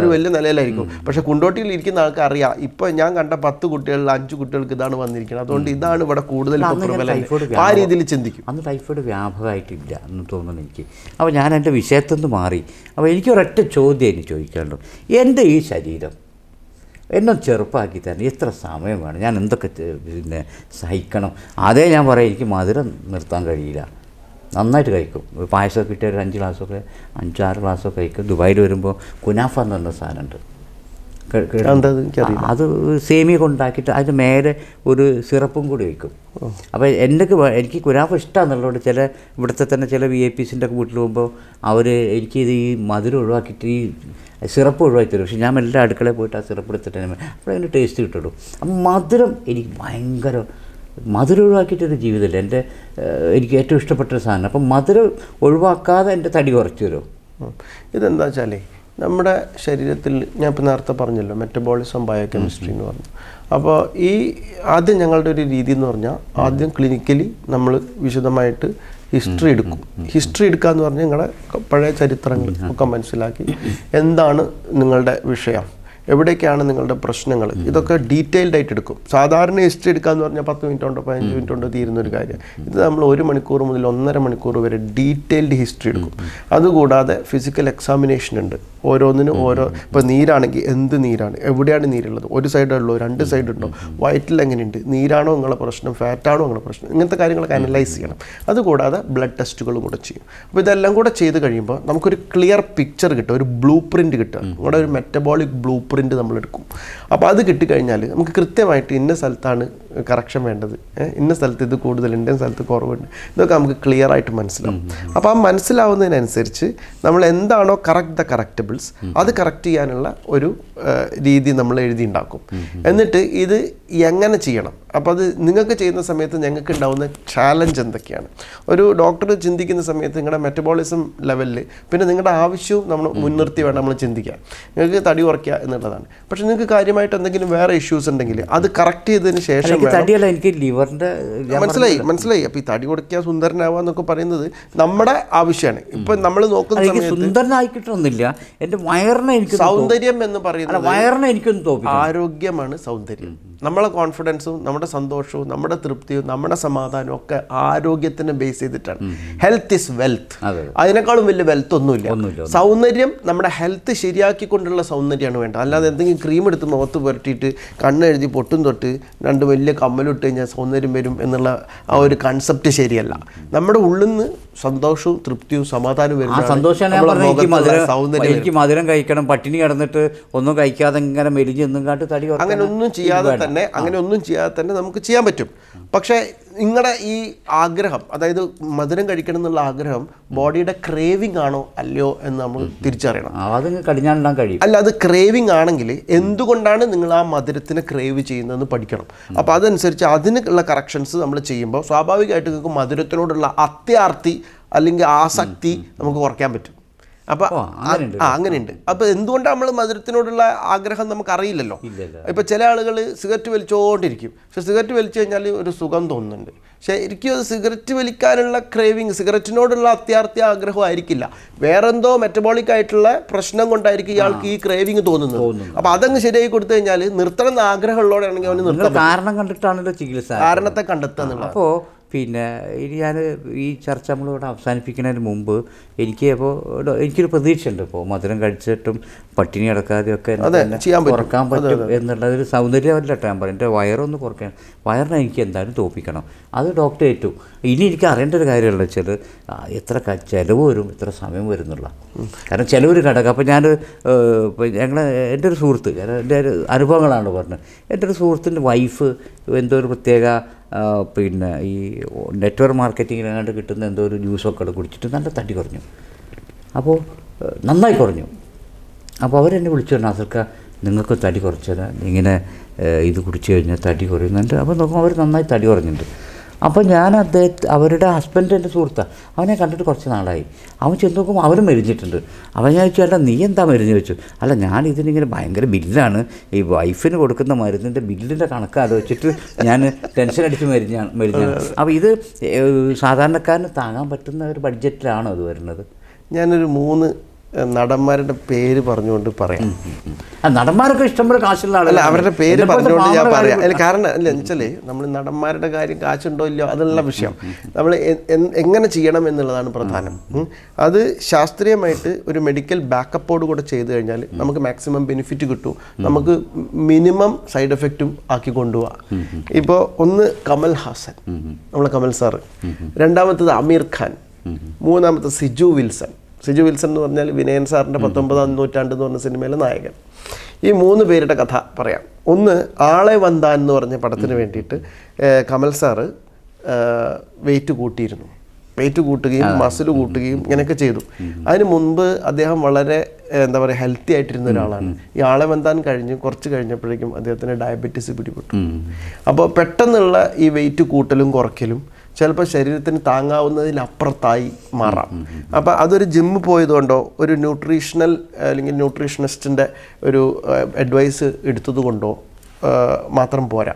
ഒരു വലിയ നിലയിലായിരിക്കും. പക്ഷേ കുണ്ടോട്ടിയിൽ ഇരിക്കുന്ന ആൾക്ക് അറിയാം ഇപ്പോൾ ഞാൻ കണ്ട പത്ത് കുട്ടികളിൽ അഞ്ച് കുട്ടികൾക്ക് ഇതാണ് വന്നിരിക്കുന്നത്. അതുകൊണ്ട് ഇതാണ് ഇവിടെ കൂടുതൽ ആ രീതിയിൽ ചിന്തിക്കും. അന്ന് ടൈഫോയിഡ് വ്യാപകമായിട്ടില്ല എന്ന് തോന്നുന്നു എനിക്ക്. അപ്പോൾ ഞാൻ എന്റെ വിഷയത്തിൽ നിന്ന് മാറി. അപ്പോൾ എനിക്കൊരൊറ്റ ചോദ്യം എനിക്ക് ചോദിക്കാനുള്ളൂ എന്റെ ഈ ശരീരം എന്നെ ചെറുപ്പമാക്കി തന്നെ എത്ര സമയം വേണം? ഞാൻ എന്തൊക്കെ പിന്നെ സഹിക്കണം? അതേ ഞാൻ പറയാം എനിക്ക് മധുരം നിർത്താൻ കഴിയില്ല. നന്നായിട്ട് കഴിക്കും. പായസമൊക്കെ കിട്ടിയ ഒരു അഞ്ച് ഗ്ലാസ്സൊക്കെ അഞ്ചാറ് ഗ്ലാസ്സൊക്കെ കഴിക്കും. ദുബായിൽ വരുമ്പോൾ കുനാഫ എന്ന് പറഞ്ഞ സാധനമുണ്ട്. അത്? സേമിയ കൊണ്ടാക്കിയിട്ട് അതിന്റെ മേലെ ഒരു സിറപ്പും കൂടി വയ്ക്കും അപ്പോൾ എനിക്ക് വേ- എനിക്ക് കുനാഫ് ഇഷ്ടമാണെന്നുള്ളതുകൊണ്ട് ചില ഇവിടുത്തെ തന്നെ ചില വി ഐ പിസിന്റെ ഒക്കെ വീട്ടിൽ പോകുമ്പോൾ അവർ എനിക്ക് ഇത് ഈ മധുരം ഒഴിവാക്കിയിട്ട് ഈ സിറപ്പ് ഒഴിവാക്കി തരും. പക്ഷേ ഞാൻ എല്ലാ അടുക്കളയിൽ പോയിട്ട് ആ സിറപ്പ് എടുത്തിട്ട് അപ്പോൾ അതിന്റെ ടേസ്റ്റ് കിട്ടുള്ളൂ. അപ്പം മധുരം എനിക്ക് ഭയങ്കര മധുരം ഒഴിവാക്കിയിട്ടൊരു ജീവിതമില്ല. എന്റെ എനിക്ക് ഏറ്റവും ഇഷ്ടപ്പെട്ട ഒരു സാധനം. അപ്പം മധുരം ഒഴിവാക്കാതെ എന്റെ തടി കുറച്ച് തരും. ഇതെന്താ വെച്ചാലേ നമ്മുടെ ശരീരത്തിൽ ഞാൻ ഇപ്പോൾ നേരത്തെ പറഞ്ഞല്ലോ മെറ്റബോളിസം ബയോകെമിസ്ട്രി എന്ന് പറഞ്ഞു. അപ്പോൾ ഈ ആദ്യം ഞങ്ങളുടെ ഒരു രീതി എന്ന് പറഞ്ഞാൽ ആദ്യം ക്ലിനിക്കലി നമ്മൾ വിശദമായിട്ട് ഹിസ്റ്ററി എടുക്കും. ഹിസ്റ്ററി എടുക്കുക എന്ന് പറഞ്ഞാൽ നിങ്ങളുടെ പഴയ ചരിത്രങ്ങൾ ഒക്കെ മനസ്സിലാക്കി എന്താണ് നിങ്ങളുടെ വിഷയം. എവിടേക്കാണ് നിങ്ങളുടെ പ്രശ്നങ്ങൾ? ഇതൊക്കെ ഡീറ്റെയിൽഡ് ആയിട്ട് എടുക്കും. സാധാരണ ഹിസ്റ്ററി എടുക്കുക എന്ന് പറഞ്ഞാൽ പത്ത് മിനിറ്റ് ഉണ്ടോ പതിനഞ്ച് മിനിറ്റ് ഉണ്ടോ തീരുന്ന ഒരു കാര്യം. ഇത് നമ്മൾ ഒരു മണിക്കൂർ മുതൽ ഒന്നര മണിക്കൂർ വരെ ഡീറ്റെയിൽഡ് ഹിസ്റ്ററി എടുക്കും. അതുകൂടാതെ ഫിസിക്കൽ എക്സാമിനേഷൻ ഉണ്ട്. ഓരോന്നിനും ഓരോ ഇപ്പോൾ നീരാണെങ്കിൽ എന്ത് നീരാണ്? എവിടെയാണ് നീരുള്ളത്? ഒരു സൈഡുള്ളൂ രണ്ട് സൈഡ് ഉണ്ടോ വയറ്റിൽ എങ്ങനെയുണ്ട്? നീരാണോ നിങ്ങളെ പ്രശ്നം? ഫാറ്റാണോ നിങ്ങളെ പ്രശ്നം? ഇങ്ങനത്തെ കാര്യങ്ങളൊക്കെ അനലൈസ് ചെയ്യണം. അതുകൂടാതെ ബ്ലഡ് ടെസ്റ്റുകളും കൂടെ ചെയ്യും. അപ്പോൾ ഇതെല്ലാം കൂടെ ചെയ്ത് കഴിയുമ്പോൾ നമുക്കൊരു ക്ലിയർ പിക്ചർ കിട്ടും. ഒരു ബ്ലൂ പ്രിന്റ് കിട്ടുക. നിങ്ങളുടെ ഒരു മെറ്റബോളിക് ബ്ലൂ പ്രിന്റ് നമ്മൾ എടുക്കും അപ്പോൾ അത് കിട്ടിക്കഴിഞ്ഞാൽ നമുക്ക് കൃത്യമായിട്ട് ഇന്ന സ്ഥലത്താണ് കറക്ഷൻ വേണ്ടത്. ഇന്ന സ്ഥലത്ത് ഇത് കൂടുതലുണ്ട് ഇന്ന സ്ഥലത്ത് കുറവുണ്ട്. ഇതൊക്കെ നമുക്ക് ക്ലിയർ ആയിട്ട് മനസ്സിലാവും. അപ്പോൾ ആ മനസ്സിലാവുന്നതിനനുസരിച്ച് നമ്മൾ എന്താണോ കറക്റ്റ് ദ കറക്റ്റബിൾസ് അത് കറക്റ്റ് ചെയ്യാനുള്ള ഒരു രീതി നമ്മൾ എഴുതി ഉണ്ടാക്കും എന്നിട്ട് ഇത് എങ്ങനെ ചെയ്യണം? അപ്പോൾ അത് നിങ്ങൾക്ക് ചെയ്യുന്ന സമയത്ത് ഞങ്ങൾക്ക് ഉണ്ടാവുന്ന ചാലഞ്ച് എന്തൊക്കെയാണ്? ഒരു ഡോക്ടർ ചിന്തിക്കുന്ന സമയത്ത് നിങ്ങളുടെ മെറ്റബോളിസം ലെവലിൽ പിന്നെ നിങ്ങളുടെ ആവശ്യവും നമ്മൾ മുൻനിർത്തി വേണം നമ്മൾ ചിന്തിക്കുക നിങ്ങൾക്ക് തടി കുറയ്ക്കുക എന്നുള്ളതാണ്. പക്ഷേ നിങ്ങൾക്ക് കാര്യമായിട്ട് എന്തെങ്കിലും വേറെ ഇഷ്യൂസ് ഉണ്ടെങ്കിൽ അത് കറക്റ്റ് ചെയ്തതിന് ശേഷം എനിക്ക് തടിയല്ല എനിക്ക് ലിവറിന്റെ മനസ്സിലായി മനസ്സിലായി. അപ്പൊ ഈ തടി കൊടുക്കുക സുന്ദരനാവുക എന്നൊക്കെ പറയുന്നത് നമ്മുടെ ആവശ്യമാണ്. ഇപ്പൊ നമ്മൾ നോക്കുന്ന എനിക്ക് സുന്ദരനായി കിട്ടണമെന്നില്ല എന്റെ വയറിനെ എനിക്ക് സൗന്ദര്യം എന്ന് പറയുന്നത് വയറിനെ എനിക്കൊന്നും തോപ്പിക്കും ആരോഗ്യമാണ് സൗന്ദര്യം. നമ്മളെ കോൺഫിഡൻസും നമ്മുടെ സന്തോഷവും നമ്മുടെ തൃപ്തിയും നമ്മുടെ സമാധാനവും ഒക്കെ ആരോഗ്യത്തിന് ബേസ് ചെയ്തിട്ടാണ്. ഹെൽത്ത് ഇസ് വെൽത്ത് അതിനേക്കാളും വലിയ വെൽത്ത് ഒന്നുമില്ല. സൗന്ദര്യം നമ്മുടെ ഹെൽത്ത് ശരിയാക്കിക്കൊണ്ടുള്ള സൗന്ദര്യമാണ് വേണ്ടത്. അല്ലാതെ എന്തെങ്കിലും ക്രീം എടുത്ത് മുഖത്ത് പുരട്ടിയിട്ട് കണ്ണെഴുതി പൊട്ടും തൊട്ട് രണ്ട് വലിയ കമ്മലിട്ട് കഴിഞ്ഞാൽ സൗന്ദര്യം വരും എന്നുള്ള ആ ഒരു കൺസെപ്റ്റ് ശരിയല്ല. നമ്മുടെ ഉള്ളിൽ നിന്ന് സന്തോഷവും തൃപ്തിയും സമാധാനവും ആ സന്തോഷം എനിക്ക് മധുരം കഴിക്കണം പട്ടിണി കിടന്നിട്ട് ഒന്നും കഴിക്കാതെ ഇങ്ങനെ മെലിഞ്ഞ് നിന്നും കാട്ട് തടി അങ്ങനെ ഒന്നും ചെയ്യാതെ തന്നെ അങ്ങനെ ഒന്നും ചെയ്യാതെ തന്നെ നമുക്ക് ചെയ്യാൻ പറ്റും. പക്ഷേ നിങ്ങളുടെ ഈ ആഗ്രഹം അതായത് മധുരം കഴിക്കണം എന്നുള്ള ആഗ്രഹം ബോഡിയുടെ ക്രേവിംഗ് ആണോ അല്ലയോ എന്ന് നമ്മൾ തിരിച്ചറിയണം. ആ, അത് കടിഞ്ഞാണിടാൻ കഴിയും. അല്ല അത് ക്രേവിംഗ് ആണെങ്കിൽ എന്തുകൊണ്ടാണ് നിങ്ങൾ ആ മധുരത്തിന് ക്രേവ് ചെയ്യുന്നതെന്ന് പഠിക്കണം. അപ്പോൾ അതനുസരിച്ച് അതിനുള്ള കറക്ഷൻസ് നമ്മൾ ചെയ്യുമ്പോൾ സ്വാഭാവികമായിട്ട് നിങ്ങൾക്ക് മധുരത്തിനോടുള്ള അത്യാർത്തി അല്ലെങ്കിൽ ആസക്തി നമുക്ക് കുറയ്ക്കാൻ പറ്റും. അപ്പോൾ അങ്ങനെയുണ്ട് ആ അങ്ങനെയുണ്ട്. അപ്പോൾ എന്തുകൊണ്ടാണ് നമ്മൾ മധുരത്തിനോടുള്ള ആഗ്രഹം നമുക്ക് അറിയില്ലല്ലോ ഇപ്പൊ ഇപ്പോൾ ചില ആളുകൾ സിഗരറ്റ് വലിച്ചുകൊണ്ടിരിക്കും പക്ഷെ സിഗരറ്റ് വലിച്ചു കഴിഞ്ഞാൽ ഒരു സുഖം തോന്നുന്നുണ്ട്. പക്ഷേ എനിക്കും അത് സിഗരറ്റ് വലിക്കാനുള്ള ക്രേവിങ് സിഗരറ്റിനോടുള്ള അത്യാർത്ഥി ആഗ്രഹം ആയിരിക്കില്ല. വേറെന്തോ മെറ്റബോളിക് ആയിട്ടുള്ള പ്രശ്നം കൊണ്ടായിരിക്കും ഇയാൾക്ക് ഈ ക്രേവിങ് തോന്നുന്നത്. അപ്പോൾ അതങ്ങ് ശരിയായി കൊടുത്തു കഴിഞ്ഞാൽ നിർത്തണം എന്ന് ആഗ്രഹമുള്ളവരാണെങ്കിൽ അവന് നിർത്തണം. കാരണം കണ്ടിട്ടാണല്ലോ ചികിത്സ കാരണത്തെ കണ്ടെത്തുക അപ്പോ അപ്പോൾ പിന്നെ ഇനി ഞാൻ ഈ ചർച്ച നമ്മളിവിടെ അവസാനിപ്പിക്കുന്നതിന് മുമ്പ് എനിക്ക് അപ്പോൾ എനിക്കൊരു പ്രതീക്ഷയുണ്ട് ഇപ്പോൾ മധുരം കഴിച്ചിട്ടും പട്ടിണി കിടക്കാതെയൊക്കെ ഒക്കെ. കുറയ്ക്കാൻ പറ്റും എന്നുള്ളത് ഒരു സൗന്ദര്യമല്ല കേട്ടോ ഞാൻ പറയും എന്റെ വയറൊന്ന് കുറയ്ക്കണം. വയറിനെ എനിക്ക് എന്തായാലും തോപ്പിക്കണം. അത് ഡോക്ടർ ഏറ്റു. ഇനി എനിക്ക് അറിയേണ്ട ഒരു കാര്യമുള്ള വെച്ചാൽ എത്ര ചിലവ് വരും എത്ര സമയം വരുന്നുള്ള കാരണം ചിലവൊരു ഘടകം. അപ്പോൾ ഞാൻ ഞങ്ങൾ എന്റെ ഒരു സുഹൃത്ത് എന്റെ ഒരു അനുഭവങ്ങളാണ് പറഞ്ഞത്. എന്റെ ഒരു സുഹൃത്തിന്റെ വൈഫ് എന്തോ ഒരു പ്രത്യേക പിന്നെ ഈ നെറ്റ്വർക്ക് മാർക്കറ്റിങ്ങിനങ്ങാണ്ട് കിട്ടുന്ന എന്തോ ഒരു ജ്യൂസൊക്കെ കുടിച്ചിട്ട് നല്ല തടി കുറഞ്ഞു. അപ്പോൾ നന്നായി കുറഞ്ഞു. അപ്പോൾ അവരെന്നെ വിളിച്ചു പറഞ്ഞു അസൽക്ക നിങ്ങൾക്ക് തടി കുറച്ചത്. ഇങ്ങനെ ഇത് കുടിച്ചു കഴിഞ്ഞാൽ തടി കുറയുന്നുണ്ട്. അപ്പോൾ നോക്കുമ്പോൾ അവർ നന്നായി തടി കുറഞ്ഞിട്ടുണ്ട്. അപ്പോൾ ഞാൻ അദ്ദേഹത്തെ അവരുടെ ഹസ്ബൻഡ് എന്റെ സുഹൃത്താണ് അവനെ കണ്ടിട്ട് കുറച്ച് നാളായി. അവൻ ചെന്ന് നോക്കുമ്പോൾ അവരും മെരിഞ്ഞിട്ടുണ്ട് അവൻ ഞാൻ ചോദിച്ചു അല്ല നീ എന്താ മരുന്ന് ചോദിച്ചു അല്ല ഞാൻ ഇതിനിങ്ങനെ ഭയങ്കര ബില്ലാണ്. ഈ വൈഫിന് കൊടുക്കുന്ന മരുന്നിന്റെ ബില്ലിന്റെ കണക്ക് ആലോചിച്ചിട്ട് ഞാൻ ടെൻഷൻ അടിച്ച് മരിഞ്ഞാണ് മരുന്നാണ് അപ്പോൾ ഇത് സാധാരണക്കാരന് താങ്ങാൻ പറ്റുന്ന ഒരു ബഡ്ജറ്റിലാണോ അത് വരുന്നത്. ഞാനൊരു മൂന്ന് നടന്മാരുടെ പേര് പറഞ്ഞുകൊണ്ട് പറയാം. നടന്മാരൊക്കെ ഇഷ്ടംപോലെ കാശുള്ള അല്ല അവരുടെ പേര് പറഞ്ഞുകൊണ്ട് ഞാൻ പറയാം. കാരണം അല്ല വെച്ചാൽ നമ്മൾ നടന്മാരുടെ കാര്യം കാശുണ്ടോ ഇല്ലയോ അതുള്ള വിഷയം. നമ്മൾ എങ്ങനെ ചെയ്യണം എന്നുള്ളതാണ് പ്രധാനം. അത് ശാസ്ത്രീയമായിട്ട് ഒരു മെഡിക്കൽ ബാക്കപ്പോട് കൂടെ ചെയ്തു കഴിഞ്ഞാൽ നമുക്ക് മാക്സിമം ബെനിഫിറ്റ് കിട്ടും. നമുക്ക് മിനിമം സൈഡ് എഫക്റ്റും ആക്കി കൊണ്ടുപോവാം. ഇപ്പോൾ ഒന്ന് കമൽ ഹാസൻ. നമ്മളെ കമൽ സാറ്. രണ്ടാമത്തത് അമീർ ഖാൻ. മൂന്നാമത്തെ സിജു വിൽസൺ. സിജു വിൽസൺ എന്ന് പറഞ്ഞാൽ വിനയൻ സാറിന്റെ പത്തൊമ്പതാം നൂറ്റാണ്ട് എന്ന് പറഞ്ഞ സിനിമയിലെ നായകൻ. ഈ മൂന്ന് പേരുടെ കഥ പറയാം. ഒന്ന് ആളെ വന്താൻ എന്ന് പറഞ്ഞ പടത്തിന് വേണ്ടിയിട്ട് കമൽ സാറ് വെയിറ്റ് കൂട്ടിയിരുന്നു. വെയിറ്റ് കൂട്ടുകയും മസിൽ കൂട്ടുകയും ഇങ്ങനെയൊക്കെ ചെയ്തു. അതിന് മുൻപ് അദ്ദേഹം വളരെ എന്താ പറയുക ഹെൽത്തി ആയിട്ടിരുന്ന ഒരാളാണ്. ഈ ആളെ വന്താൻ കഴിഞ്ഞ് കുറച്ച് കഴിഞ്ഞപ്പോഴേക്കും അദ്ദേഹത്തിന് ഡയബറ്റീസ് പിടിപെട്ടു. അപ്പോൾ പെട്ടെന്നുള്ള ഈ വെയിറ്റ് കൂട്ടലും കുറയ്ക്കലും ചിലപ്പോൾ ശരീരത്തിന് താങ്ങാവുന്നതിലപ്പുറത്തായി മാറാം. അപ്പോൾ അതൊരു ജിമ്മ് പോയതുകൊണ്ടോ ഒരു ന്യൂട്രീഷണൽ അല്ലെങ്കിൽ ന്യൂട്രീഷണിസ്റ്റിന്റെ ഒരു അഡ്വൈസ് എടുത്തതുകൊണ്ടോ മാത്രം പോരാ.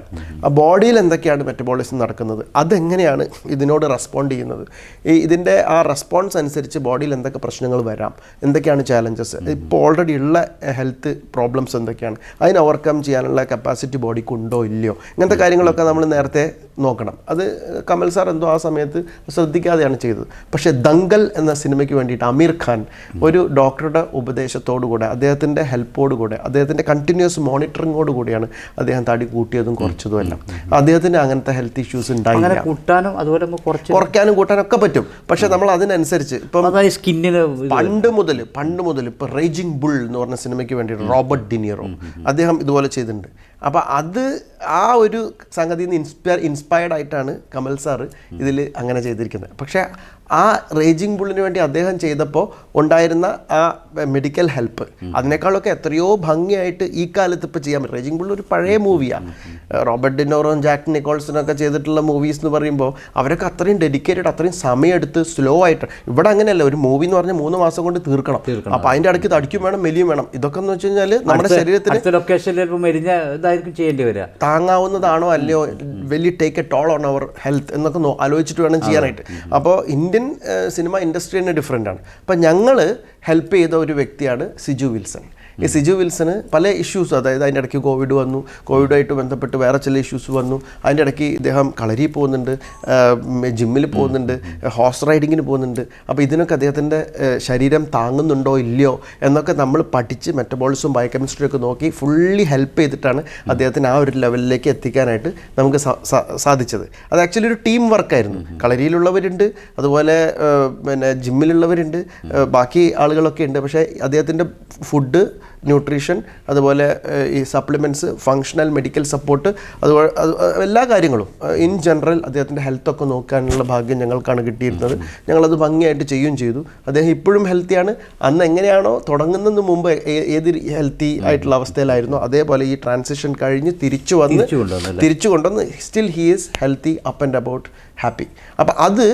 ബോഡിയിൽ എന്തൊക്കെയാണ് മെറ്റബോളിസം നടക്കുന്നത്? അതെങ്ങനെയാണ് ഇതിനോട് റെസ്പോണ്ട് ചെയ്യുന്നത്? ഈ ഇതിന്റെ ആ റെസ്പോൺസ് അനുസരിച്ച് ബോഡിയിൽ എന്തൊക്കെ പ്രശ്നങ്ങൾ വരാം? എന്തൊക്കെയാണ് ചാലഞ്ചസ് ഇപ്പോൾ ഓൾറെഡി ഉള്ള ഹെൽത്ത് പ്രോബ്ലംസ് എന്തൊക്കെയാണ്? അതിനെ ഓവർകം ചെയ്യാനുള്ള കപ്പാസിറ്റി ബോഡിക്ക് ഉണ്ടോ ഇല്ലയോ? ഇങ്ങനത്തെ കാര്യങ്ങളൊക്കെ നമ്മൾ നേരത്തെ നോക്കണം. അത് കമൽ സാർ എന്തോ ആ സമയത്ത് ശ്രദ്ധിക്കാതെയാണ് ചെയ്തത്. പക്ഷേ ദങ്കൽ എന്ന സിനിമയ്ക്ക് വേണ്ടിയിട്ട് അമീർ ഖാൻ ഒരു ഡോക്ടറുടെ ഉപദേശത്തോടു കൂടെ അദ്ദേഹത്തിന്റെ ഹെൽപ്പോടുകൂടെ അദ്ദേഹത്തിന്റെ കണ്ടിന്യൂസ് മോണിറ്ററിങ്ങോട് കൂടിയാണ് അദ്ദേഹം തടി കൂട്ടിയതും കുറച്ചതും എല്ലാം. അദ്ദേഹത്തിന് അങ്ങനത്തെ ഹെൽത്ത് ഇഷ്യൂസ് ഉണ്ടായില്ല. കൂട്ടാനും അതുപോലെ കുറയ്ക്കാനും കൂട്ടാനും ഒക്കെ പറ്റും. പക്ഷെ നമ്മൾ അതിനനുസരിച്ച് ഇപ്പം സ്കിന്നിന് പണ്ട് മുതൽ പണ്ട് മുതൽ ഇപ്പൊ റേജിംഗ് ബുൾ എന്ന് പറഞ്ഞ സിനിമയ്ക്ക് വേണ്ടിയിട്ട് റോബർട്ട് ഡിനിയറോ അദ്ദേഹം ഇതുപോലെ ചെയ്തിട്ടുണ്ട്. അപ്പോൾ അത് ആ ഒരു സംഗതി നിന്ന് ഇൻസ്പയർ ഇൻസ്പയർഡ് ആയിട്ടാണ് കമൽ സാറ് ഇതിൽ അങ്ങനെ ചെയ്തിരിക്കുന്നത്. പക്ഷേ ആ റേജിംഗ് ബുള്ളിന് വേണ്ടി അദ്ദേഹം ചെയ്തപ്പോൾ ഉണ്ടായിരുന്ന ആ മെഡിക്കൽ ഹെൽപ്പ് അതിനേക്കാളൊക്കെ എത്രയോ ഭംഗിയായിട്ട് ഈ കാലത്ത് ഇപ്പോൾ ചെയ്യാൻ പറ്റും. റേജിംഗ് ബുള്ള് ഒരു പഴയ മൂവിയാണ് റോബർട്ട് ഡിനോറും ജാക്ക് നിക്കോൾസിനും ഒക്കെ ചെയ്തിട്ടുള്ള മൂവീസ് എന്ന് പറയുമ്പോൾ അവരൊക്കെ അത്രയും ഡെഡിക്കേറ്റഡ് അത്രയും സമയമെടുത്ത് സ്ലോ ആയിട്ട് ഇവിടെ അങ്ങനെയല്ല. ഒരു മൂവി എന്ന് പറഞ്ഞാൽ മൂന്ന് മാസം കൊണ്ട് തീർക്കണം. അപ്പോൾ അതിന്റെ ഇടയ്ക്ക് തടിക്കും വേണം മെലിയും വേണം. ഇതൊക്കെ എന്ന് വെച്ച് കഴിഞ്ഞാൽ നമ്മുടെ ശരീരത്തിൽ ലൊക്കേഷനിൽ മെലിഞ്ഞ ഇതായിരിക്കും ചെയ്യേണ്ടി വരിക. താങ്ങാവുന്നതാണോ അല്ലയോ? Will it take a toll on our health എന്നൊക്കെ ആലോചിച്ചിട്ട് വേണം ചെയ്യാനായിട്ട്. അപ്പോൾ ഇന്ത്യൻ സിനിമ ഇൻഡസ്ട്രി തന്നെ ഡിഫറെന്റ് ആണ്. അപ്പം ഞങ്ങൾ ഹെൽപ്പ് ചെയ്ത ഒരു വ്യക്തിയാണ് സിജു വിൽസൺ. ഈ സിജു വിൽസന് പല ഇഷ്യൂസ് അതായത് അതിന്റെ ഇടയ്ക്ക് കോവിഡ് വന്നു. കോവിഡുമായിട്ട് ബന്ധപ്പെട്ട് വേറെ ചില ഇഷ്യൂസ് വന്നു. അതിന്റെ ഇടയ്ക്ക് ഇദ്ദേഹം കളരി പോകുന്നുണ്ട് ജിമ്മിൽ പോകുന്നുണ്ട് ഹോഴ്സ് റൈഡിങ്ങിന് പോകുന്നുണ്ട്. അപ്പോൾ ഇതിനൊക്കെ അദ്ദേഹത്തിന്റെ ശരീരം താങ്ങുന്നുണ്ടോ ഇല്ലയോ എന്നൊക്കെ നമ്മൾ പഠിച്ച് മെറ്റബോളിസും ബയോകെമിസ്ട്രിയും ഒക്കെ നോക്കി ഫുള്ളി ഹെൽപ്പ് ചെയ്തിട്ടാണ് അദ്ദേഹത്തിന് ആ ഒരു ലെവലിലേക്ക് എത്തിക്കാനായിട്ട് നമുക്ക് സാധിച്ചത്. അത് ആക്ച്വലി ഒരു ടീം വർക്കായിരുന്നു കളരിയിലുള്ളവരുണ്ട് അതുപോലെ പിന്നെ ജിമ്മിലുള്ളവരുണ്ട് ബാക്കി ബാക്കി ആളുകളൊക്കെ ഉണ്ട്. പക്ഷേ അദ്ദേഹത്തിന്റെ ഫുഡ് ന്യൂട്രീഷൻ അതുപോലെ ഈ സപ്ലിമെന്റ്സ് ഫങ്ഷണൽ മെഡിക്കൽ സപ്പോർട്ട് അതുപോലെ എല്ലാ കാര്യങ്ങളും ഇൻ ജനറൽ അദ്ദേഹത്തിന്റെ ഹെൽത്തൊക്കെ നോക്കാനുള്ള ഭാഗ്യം ഞങ്ങൾക്കാണ് കിട്ടിയിരുന്നത്. ഞങ്ങളത് ഭംഗിയായിട്ട് ചെയ്യുകയും ചെയ്തു. അദ്ദേഹം ഇപ്പോഴും ഹെൽത്തിയാണ്. അന്ന് എങ്ങനെയാണോ തുടങ്ങുന്നതിന് മുമ്പ് ഏത് ഹെൽത്തി ആയിട്ടുള്ള അവസ്ഥയിലായിരുന്നു അതേപോലെ ഈ ട്രാൻസിഷൻ കഴിഞ്ഞ് തിരിച്ചു വന്ന് തിരിച്ചു കൊണ്ടുവന്ന് still he is healthy up and about happy. അപ്പം അത്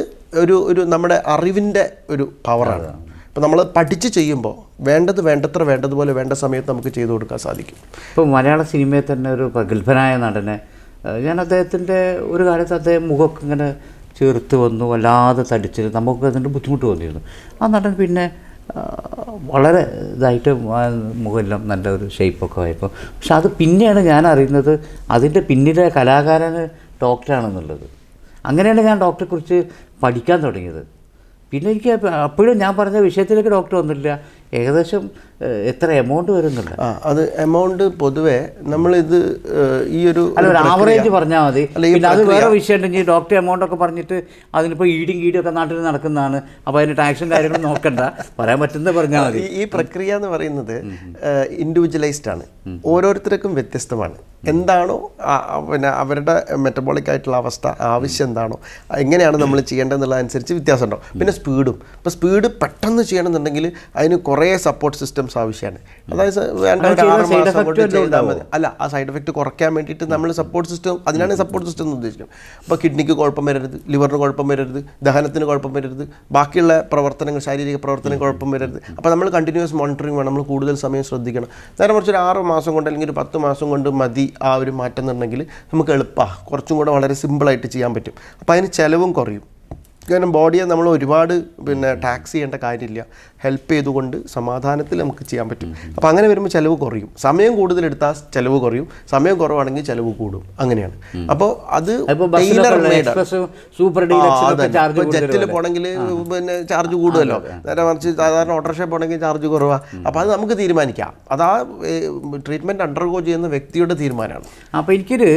ഒരു ഒരു നമ്മുടെ അറിവിന്റെ ഒരു പവറാണ്. അപ്പം നമ്മൾ പഠിച്ച് ചെയ്യുമ്പോൾ വേണ്ടത് വേണ്ടത്ര വേണ്ടതുപോലെ വേണ്ട സമയത്ത് നമുക്ക് ചെയ്തു കൊടുക്കാൻ സാധിക്കും. ഇപ്പോൾ മലയാള സിനിമയിൽ തന്നെ ഒരു പ്രഗത്ഭനായ നടനെ ഞാൻ അദ്ദേഹത്തിന്റെ ഒരു കാലത്ത് അദ്ദേഹം മുഖമൊക്കെ ഇങ്ങനെ ചേർത്ത് വന്നു വല്ലാതെ തടിച്ച് നമുക്ക് അതിന്റെ ബുദ്ധിമുട്ട് തോന്നിയിരുന്നു. ആ നടൻ പിന്നെ വളരെ ഇതായിട്ട് മുഖമെല്ലാം നല്ല ഒരു ഷേപ്പൊക്കെ ആയപ്പോൾ പക്ഷെ അത് പിന്നെയാണ് ഞാൻ അറിയുന്നത് അതിന്റെ പിന്നിലെ കലാകാരന് ഡോക്ടറാണെന്നുള്ളത് അങ്ങനെയാണ് ഞാൻ ഡോക്ടറെക്കുറിച്ച് പഠിക്കാൻ തുടങ്ങിയത്. പിന്നെ എനിക്ക് അപ്പോഴും ഞാൻ പറഞ്ഞ വിഷയത്തിലേക്ക് ഡോക്ടർ വന്നില്ല ഏകദേശം എത്ര എമൗണ്ട് വരുന്നുണ്ട്? അത് എമൗണ്ട് പൊതുവേ നമ്മളിത് ഇത് ഈ ഒരു ആവറേജ് പറഞ്ഞാൽ മതി. പിന്നെ അത് വേറെ വിഷയം ഉണ്ടെങ്കിൽ ഡോക്ടർ എമൗണ്ട് ഒക്കെ പറഞ്ഞിട്ട് അതിനിപ്പോൾ ഈടും കീടും ഒക്കെ നാട്ടിൽ നടക്കുന്നതാണ്. അപ്പോൾ അതിന് ടാക്സും കാര്യങ്ങളും നോക്കണ്ട. പറയാൻ പറ്റുന്നത് പറഞ്ഞാൽ മതി. ഈ പ്രക്രിയ എന്ന് പറയുന്നത് ഇൻഡിവിജ്വലൈസ്ഡ് ആണ്. ഓരോരുത്തർക്കും വ്യത്യസ്തമാണ്. എന്താണോ പിന്നെ അവരുടെ മെറ്റബോളിക് ആയിട്ടുള്ള അവസ്ഥ ആവശ്യം എന്താണോ എങ്ങനെയാണ് നമ്മൾ ചെയ്യേണ്ടതെന്നുള്ളതനുസരിച്ച് വ്യത്യാസം ഉണ്ടാവും പിന്നെ സ്പീഡും ഇപ്പോൾ സ്പീഡ് പെട്ടെന്ന് ചെയ്യണമെന്നുണ്ടെങ്കിൽ അതിന് കുറേ സപ്പോർട്ട് സിസ്റ്റംസ് ആവശ്യമാണ് അതായത് വേണ്ട ഒരു ആറ് മാസം കൊണ്ട് വല്ലതും ചെയ്താൽ മതി. അല്ല ആ സൈഡ് എഫക്റ്റ് കുറയ്ക്കാൻ വേണ്ടിയിട്ട് നമ്മൾ സപ്പോർട്ട് സിസ്റ്റം അതിനാണ് സപ്പോർട്ട് സിസ്റ്റം എന്ന് ഉദ്ദേശിക്കുന്നത്. അപ്പോൾ കിഡ്നിക്ക് കുഴപ്പം വരരുത് ലിവറിന് കുഴപ്പം വരരുത് ദഹനത്തിന് കുഴപ്പം വരരുത് ബാക്കിയുള്ള പ്രവർത്തനങ്ങൾ ശാരീരിക പ്രവർത്തനം കുഴപ്പം വരരുത്. അപ്പോൾ നമ്മൾ കണ്ടിന്യൂസ് മോണിറ്ററിംഗ് വേണം നമ്മൾ കൂടുതൽ സമയം ശ്രദ്ധിക്കണം. നേരെ മറിച്ച് ഒരു ആറ് മാസം കൊണ്ട് അല്ലെങ്കിൽ ഒരു പത്ത് മാസം കൊണ്ട് മതി ആ ഒരു മാറ്റം എന്നുണ്ടെങ്കിൽ നമുക്ക് എളുപ്പമാണ് കുറച്ചും കൂടെ വളരെ സിമ്പിളായിട്ട് ചെയ്യാൻ പറ്റും. അപ്പോൾ അതിന് ചിലവും കുറയും. കാരണം ബോഡിയെ നമ്മൾ ഒരുപാട് പിന്നെ ടാക്സ് ചെയ്യേണ്ട കാര്യമില്ല. ഹെൽപ്പ് ചെയ്തുകൊണ്ട് സമാധാനത്തിൽ നമുക്ക് ചെയ്യാൻ പറ്റും. അപ്പോൾ അങ്ങനെ വരുമ്പോൾ ചിലവ് കുറയും. സമയം കൂടുതലെടുത്താൽ ചിലവ് കുറയും. സമയം കുറവാണെങ്കിൽ ചിലവ് കൂടും. അങ്ങനെയാണ്. അപ്പോൾ അത് ജെറ്റിൽ പോണെങ്കിൽ പിന്നെ ചാർജ് കൂടുമല്ലോ നേരെ മറിച്ച് സാധാരണ ഓട്ടോറിക്ഷ പോണെങ്കിൽ ചാർജ് കുറവാ. അപ്പോൾ അത് നമുക്ക് തീരുമാനിക്കാം. അത് ആ ട്രീറ്റ്മെന്റ് അണ്ടർഗോ ചെയ്യുന്ന വ്യക്തിയുടെ തീരുമാനമാണ്. അപ്പോൾ എനിക്കൊരു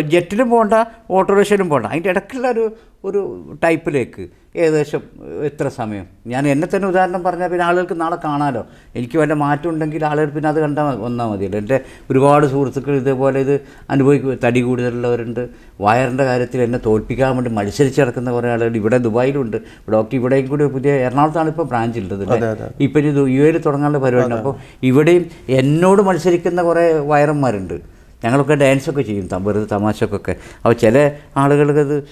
ജെറ്റിലും പോകണ്ട ഓട്ടോറിക്ഷയിലും പോകണ്ട അതിന്റെ ഇടയ്ക്കുള്ള ഒരു ഒരു ടൈപ്പിലേക്ക് ഏകദേശം എത്ര സമയം? ഞാൻ എന്നെ തന്നെ ഉദാഹരണം പറഞ്ഞാൽ പിന്നെ ആളുകൾക്ക് നാളെ കാണാമല്ലോ എനിക്ക് വല്ല മാറ്റം ഉണ്ടെങ്കിൽ ആളുകൾ പിന്നെ അത് കണ്ടാൽ മതി- വന്നാൽ മതിയല്ലോ. എന്റെ ഒരുപാട് സുഹൃത്തുക്കൾ ഇതേപോലെ ഇത് അനുഭവിക്കും തടി കൂടുതലുള്ളവരുണ്ട്. വയറിന്റെ കാര്യത്തിൽ എന്നെ തോൽപ്പിക്കാൻ വേണ്ടി മത്സരിച്ച് നടക്കുന്ന കുറേ ആളുകൾ ഇവിടെ ദുബായിലുണ്ട്. ഡോക്ടർ ഇവിടെയും കൂടി പുതിയ എറണാകുളത്താണ് ഇപ്പോൾ ബ്രാഞ്ച് ഉള്ളത് ഇപ്പം ഇത് യു എയിൽ തുടങ്ങാനുള്ള പരിപാടി അപ്പോൾ ഇവിടെയും എന്നോട് മത്സരിക്കുന്ന കുറേ വയറന്മാരുണ്ട്. ഞങ്ങളൊക്കെ ഡാൻസൊക്കെ ചെയ്യും വെറുതെ തമാശക്കൊക്കെ. അപ്പോൾ ചില ആളുകൾക്ക് അത്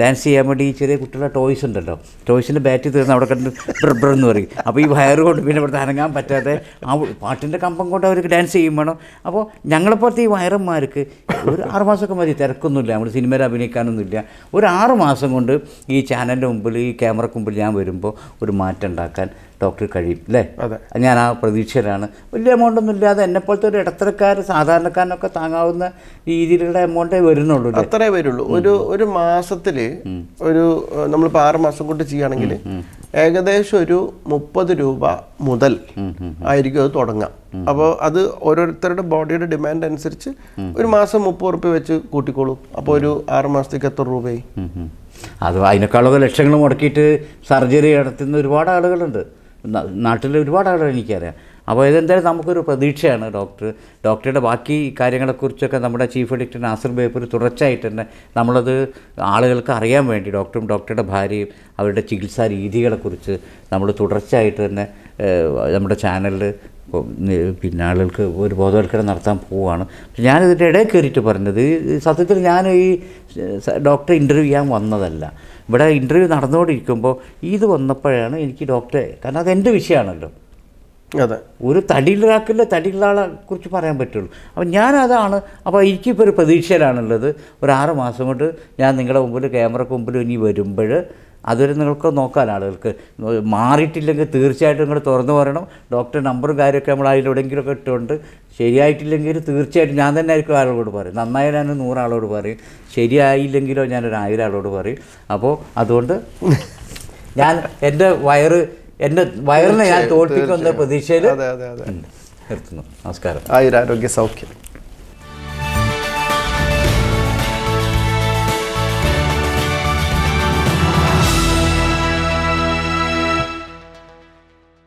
ഡാൻസ് ചെയ്യാൻ വേണ്ടി ഈ ചെറിയ കുട്ടികളുടെ ടോയ്സ് ഉണ്ടല്ലോ. ടോയ്സിന്റെ ബാറ്റ് തീർന്ന് അവിടെ കണ്ട് ബ്രബ്ര എന്ന് പറയും. അപ്പോൾ ഈ വയർ കൊണ്ട് പിന്നെ ഇവിടുത്തെ അനങ്ങാൻ പറ്റാതെ ആ പാട്ടിന്റെ കമ്പം കൊണ്ട് അവർക്ക് ഡാൻസ് ചെയ്യും വേണം. അപ്പോൾ ഞങ്ങളെപ്പോലത്തെ ഈ വയറന്മാർക്ക് ഒരു ആറ് മാസമൊക്കെ മതി തിരക്കൊന്നുമില്ല. നമ്മൾ സിനിമയിൽ അഭിനയിക്കാനൊന്നുമില്ല. ഒരു ആറ് മാസം കൊണ്ട് ഈ ചാനലിന്റെ മുമ്പിൽ ഈ ക്യാമറക്ക് മുമ്പിൽ ഞാൻ വരുമ്പോൾ ഒരു മാറ്റം ഉണ്ടാക്കാൻ ഡോക്ടർ കഴിയും അല്ലേ? അതെ. ഞാൻ ആ പ്രതീക്ഷയിലാണ്. വലിയ എമൗണ്ട് ഒന്നും ഇല്ലാതെ എന്നെപ്പോലത്തെ ഒരു ഇടത്തരക്കാർ സാധാരണക്കാരനൊക്കെ താങ്ങാവുന്ന രീതിയിലുള്ള എമൗണ്ടേ വരുന്നുള്ളൂ അത്രേ വരുള്ളൂ. ഒരു ഒരു മാസത്തിൽ ഒരു നമ്മൾ നമ്മളിപ്പോൾ ആറ് മാസം കൊണ്ട് ചെയ്യുകയാണെങ്കിൽ ഏകദേശം ഒരു മുപ്പത് രൂപ മുതൽ ആയിരിക്കും അത് തുടങ്ങാം. അപ്പോൾ അത് ഓരോരുത്തരുടെ ബോഡിയുടെ ഡിമാൻഡ് അനുസരിച്ച് ഒരു മാസം മുപ്പത് റുപ്യ വെച്ച് കൂട്ടിക്കോളും. അപ്പോൾ ഒരു ആറ് മാസത്തേക്ക് എത്ര രൂപയായി. അത് അതിനേക്കാളൊക്കെ ലക്ഷങ്ങൾ മുടക്കിയിട്ട് സർജറി നടത്തുന്ന ഒരുപാട് ആളുകളുണ്ട്. നാട്ടിൽ ഒരുപാട് ആളുകൾ എനിക്കറിയാം. അപ്പോൾ ഇതെന്തായാലും നമുക്കൊരു പ്രതീക്ഷയാണ് ഡോക്ടർ. ഡോക്ടറുടെ ബാക്കി കാര്യങ്ങളെക്കുറിച്ചൊക്കെ നമ്മുടെ ചീഫ് എഡിക്ടർ നാസർ ബേപ്പർ തുടർച്ചയായിട്ട് തന്നെ നമ്മളത് ആളുകൾക്ക് അറിയാൻ വേണ്ടി ഡോക്ടറും ഡോക്ടറുടെ ഭാര്യയും അവരുടെ ചികിത്സാ രീതികളെക്കുറിച്ച് നമ്മൾ തുടർച്ചയായിട്ട് തന്നെ നമ്മുടെ ചാനലിൽ പിന്നെ ആളുകൾക്ക് ഒരു ബോധവൽക്കരണം നടത്താൻ പോവുകയാണ്. പക്ഷേ ഞാനിതിന്റെ ഇടയിൽ കയറിയിട്ട് പറഞ്ഞത് സത്യത്തിൽ ഞാൻ ഈ ഡോക്ടറെ ഇന്റർവ്യൂ ചെയ്യാൻ വന്നതല്ല. ഇവിടെ ഇന്റർവ്യൂ നടന്നുകൊണ്ടിരിക്കുമ്പോൾ ഇത് വന്നപ്പോഴാണ് എനിക്ക് ഡോക്ടറെ കാരണം അതെന്റെ വിഷയമാണല്ലോ. അതെ. ഒരു തടിയിലാക്കില്ല തടിയിലാളെ കുറിച്ച് പറയാൻ പറ്റുള്ളൂ. അപ്പം ഞാനതാണ് അപ്പോൾ എനിക്കിപ്പോൾ ഒരു പ്രതീക്ഷയിലാണുള്ളത്. ഒരു ആറ് മാസം കൊണ്ട് ഞാൻ നിങ്ങളുടെ മുമ്പിൽ ക്യാമറക്ക് മുമ്പിൽ ഇനി വരുമ്പോൾ അതുവരെ നിങ്ങൾക്ക് നോക്കാൻ ആളുകൾക്ക്. മാറിയിട്ടില്ലെങ്കിൽ തീർച്ചയായിട്ടും നിങ്ങൾ തുറന്നു പറയണം. ഡോക്ടർ നമ്പറും കാര്യമൊക്കെ നമ്മൾ അതിലെവിടെയെങ്കിലുമൊക്കെ ഇട്ടുകൊണ്ട് ശരിയായിട്ടില്ലെങ്കിൽ തീർച്ചയായിട്ടും ഞാൻ തന്നെ ആയിരിക്കും ആളോട് പറയും. നന്നായി ഞാൻ നൂറാളോട് പറയും. ശരിയായില്ലെങ്കിലോ ഞാനൊരു ആയിരം ആളോട് പറയും. അപ്പോൾ അതുകൊണ്ട് ഞാൻ എന്റെ വയറ് എന്റെ വയറിനെ ഞാൻ തോൽപ്പിക്കുന്ന പ്രതീക്ഷയിൽ നിർത്തുന്നു. നമസ്കാരം. ആയിരാരോഗ്യ സൗഖ്യം.